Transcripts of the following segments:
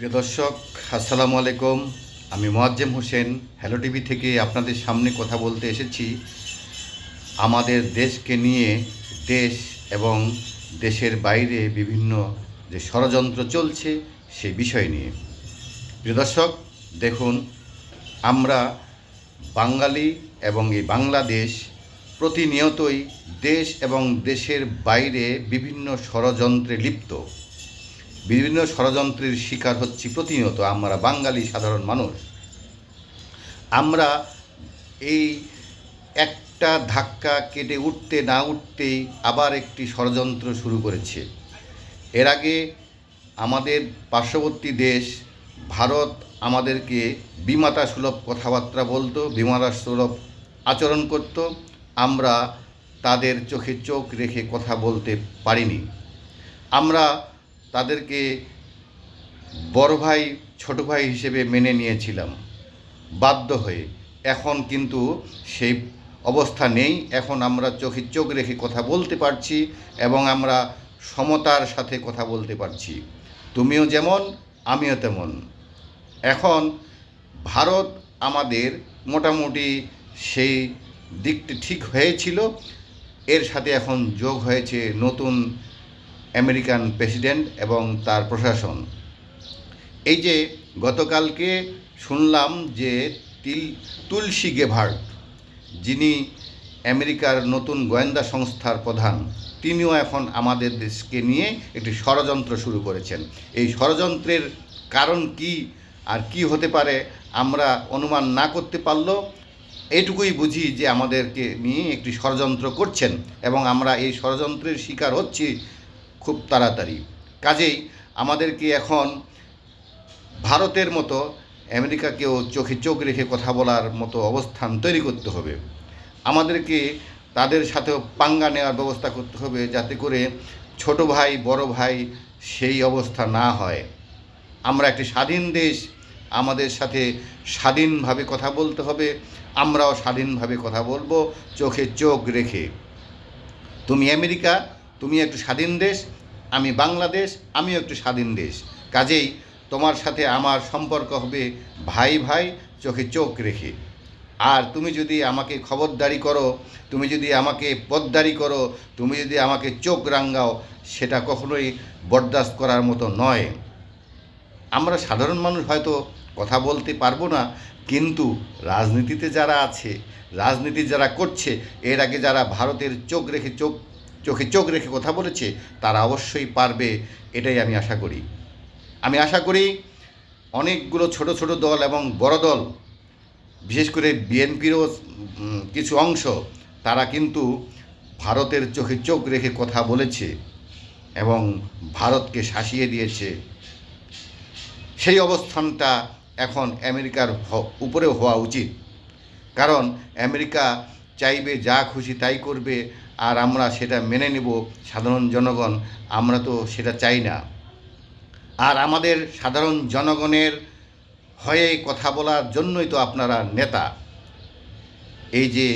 প্রিয় দর্শক, আসসালামু আলাইকুম। আমি মোয়াজ্জেম হোসেন হ্যালো টিভি থেকে আপনাদের সামনে কথা বলতে এসেছি। আমাদের দেশকে নিয়ে দেশ এবং দেশের বাইরে বিভিন্ন যে ষড়যন্ত্র চলছে সে বিষয় নিয়ে। প্রিয় দর্শক, দেখুন, আমরা বাঙালি এবং এই বাংলাদেশ প্রতিনিয়তই দেশ এবং দেশের বাইরে বিভিন্ন ষড়যন্ত্রে লিপ্ত। বিভিন্ন ষড়যন্ত্রের শিকার হচ্ছি প্রতিনিয়ত। আমরা বাঙালি সাধারণ মানুষ। আমরা এই একটা ধাক্কা কেটে উঠতে না উঠতেই আবার একটি ষড়যন্ত্র শুরু করেছে। এর আগে আমাদের পার্শ্ববর্তী দেশ, ভারত আমাদেরকে বিমাতা সুলভ কথাবার্তা বলতো, বিমাতা সুলভ আচরণ করত। আমরা তাদের চোখে চোখ রেখে কথা বলতে পারিনি। আমরা তাদেরকে বড় ভাই, ছোট ভাই হিসেবে মেনে নিয়েছিলাম। বাধ্য হয়ে। এখন কিন্তু সেই অবস্থা নেই। এখন আমরা চোখে চোখ রেখে কথা বলতে পারছি এবং আমরা সমতার সাথে কথা বলতে পারছি। তুমিও যেমন, আমিও তেমন। এখন ভারত আমাদের মোটামুটি সেই দিকটি ঠিক হয়েছিল। এর সাথে এখন যোগ হয়েছে নতুন আমেরিকান প্রেসিডেন্ট এবং তার প্রশাসন। এই যে গতকালকে শুনলাম যে তিল, তুলসী গেভার্ট, যিনি আমেরিকার নতুন গোয়েন্দা সংস্থার প্রধান, তিনিও এখন আমাদের দেশকে নিয়ে একটি ষড়যন্ত্র শুরু করেছেন। এই ষড়যন্ত্রের কারণ কি আর কি হতে পারে আমরা অনুমান না করতে পারলেও এটুকুই বুঝি যে আমাদেরকে নিয়ে একটি ষড়যন্ত্র করছেন এবং আমরা এই ষড়যন্ত্রের শিকার হচ্ছি খুব তাড়াতাড়ি। কাজেই আমাদেরকে এখন ভারতের মতো আমেরিকাকেও চোখে চোখ রেখে কথা বলার মতো অবস্থান তৈরি করতে হবে। আমাদেরকে তাদের সাথেও পাঙ্গা নেওয়ার ব্যবস্থা করতে হবে যাতে করে ছোট ভাই, বড় ভাই সেই অবস্থা না হয়। আমরা একটি স্বাধীন দেশ, আমাদের সাথে স্বাধীনভাবে কথা বলতে হবে, আমরাও স্বাধীনভাবে কথা বলব, চোখে চোখ রেখে। তুমি আমেরিকা, তুমি একটু স্বাধীন দেশ আমি বাংলাদেশ, আমিও একটু স্বাধীন দেশ। কাজেই তোমার সাথে আমার সম্পর্ক হবে ভাই ভাই চোখে চোখ রেখে। আর তুমি যদি আমাকে খবরদারি করো, তুমি যদি আমাকে পদদারি করো, তুমি যদি আমাকে চোখ রাঙ্গাও, সেটা কখনোই বরদাস্ত করার মতো নয়। আমরা সাধারণ মানুষ হয়তো কথা বলতে পারব না, কিন্তু রাজনীতিতে যারা আছে, রাজনীতি যারা করছে, এর আগে যারা ভারতের চোখ রেখে চোখ চোখে চোখ রেখে কথা বলেছে, তারা অবশ্যই পারবে, এটাই আমি আশা করি। আমি আশা করি অনেকগুলো ছোট ছোট দল এবং বড় দল, বিশেষ করে বিএনপিরও কিছু অংশ, তারা কিন্তু ভারতের চোখে চোখ রেখে কথা বলেছে এবং ভারতকে শাসিয়ে দিয়েছে। সেই অবস্থানটা এখন আমেরিকার উপরেও হওয়া উচিত। কারণ আমেরিকা চাইবে যা খুশি তাই করবে আর আমরা সেটা মেনে নেব, সাধারণ জনগণ, আমরা তো সেটা চাই না। আর আমাদের সাধারণ জনগণের হয়ে কথা বলার জন্যই তো আপনারা নেতা। এই যে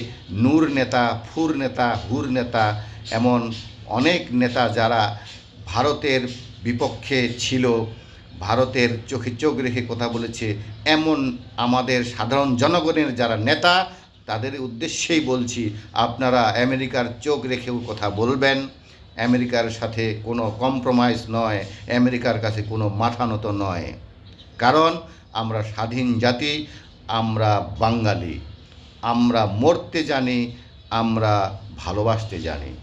নূর নেতা, ফুর নেতা, হুর নেতা, এমন অনেক নেতা যারা ভারতের বিপক্ষে ছিল, ভারতের চোখে চোখ রেখে কথা বলেছে, এমন আমাদের সাধারণ জনগণের যারা নেতা তাদের উদ্দেশ্যেই বলছি, আপনারা আমেরিকার চোখ রেখেও কথা বলবেন। আমেরিকার সাথে কোনো কম্প্রোমাইজ নয়, আমেরিকার কাছে কোনো মাথা নত নয়। কারণ, আমরা স্বাধীন জাতি, আমরা বাঙালি। আমরা মরতে জানি, আমরা ভালোবাসতে জানি।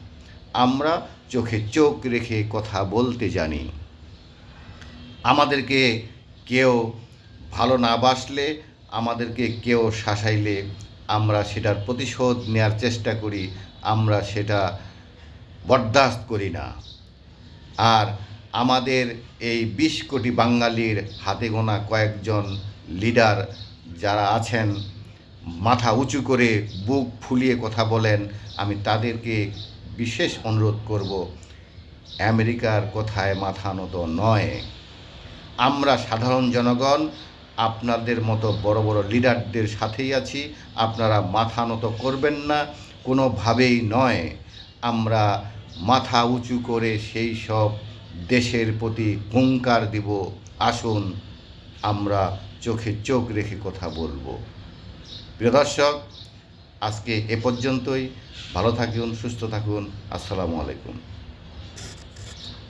আমরা চোখে চোখ রেখে কথা বলতে জানি। আমাদেরকে কেউ ভালো না বাসলে, আমাদেরকে কেউ শাসাইলে আমরা সেটার প্রতিশোধ নেওয়ার চেষ্টা করি, আমরা সেটা বরদাস্ত করি না। আর আমাদের এই বিশ কোটি বাঙালির হাতে গোনা কয়েকজন লিডার যারা আছেন, মাথা উঁচু করে বুক ফুলিয়ে কথা বলেন, আমি তাদেরকে বিশেষ অনুরোধ করব, আমেরিকার কথায় মাথা নত নয়। আমরা সাধারণ জনগণ আপনাদের মতো বড় বড় লিডারদের সাথেই আছি। আপনারা মাথা নত করবেন না, কোনোভাবেই নয়। আমরা মাথা উঁচু করে সেই সব দেশের প্রতি হুঙ্কার দিব। আসুন, আমরা চোখে চোখ রেখে কথা বলব। প্রিয় দর্শক, আজকে এ পর্যন্তই। ভালো থাকুন, সুস্থ থাকুন। আসসালামু আলাইকুম।